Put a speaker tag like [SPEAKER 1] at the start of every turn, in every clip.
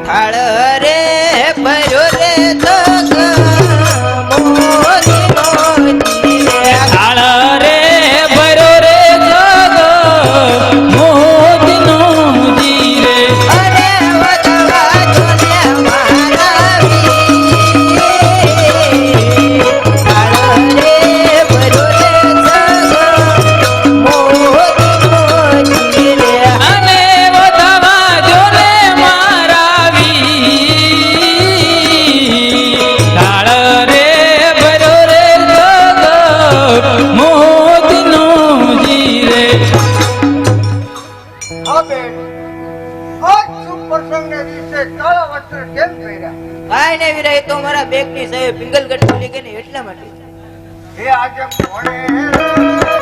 [SPEAKER 1] થાળ રે ભર્યો રે તો તો મારા બેગની સાહેબ પિંગલગઢ ખોલી એટલા માટે.
[SPEAKER 2] હે આજે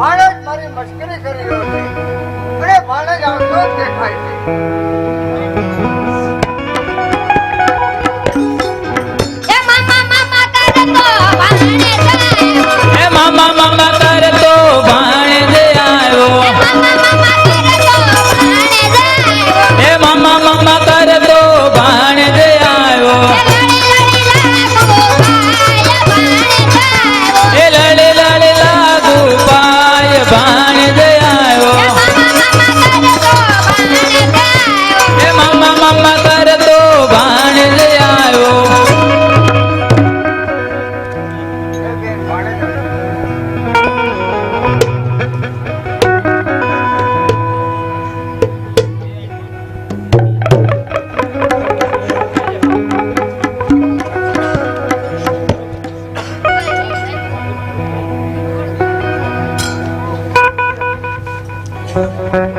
[SPEAKER 2] માણસ મારી મશ્કરી કરી રહ્યો છે. અને માણસ આવતો દેખાય છે. Thank you.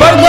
[SPEAKER 3] ¡Vamos!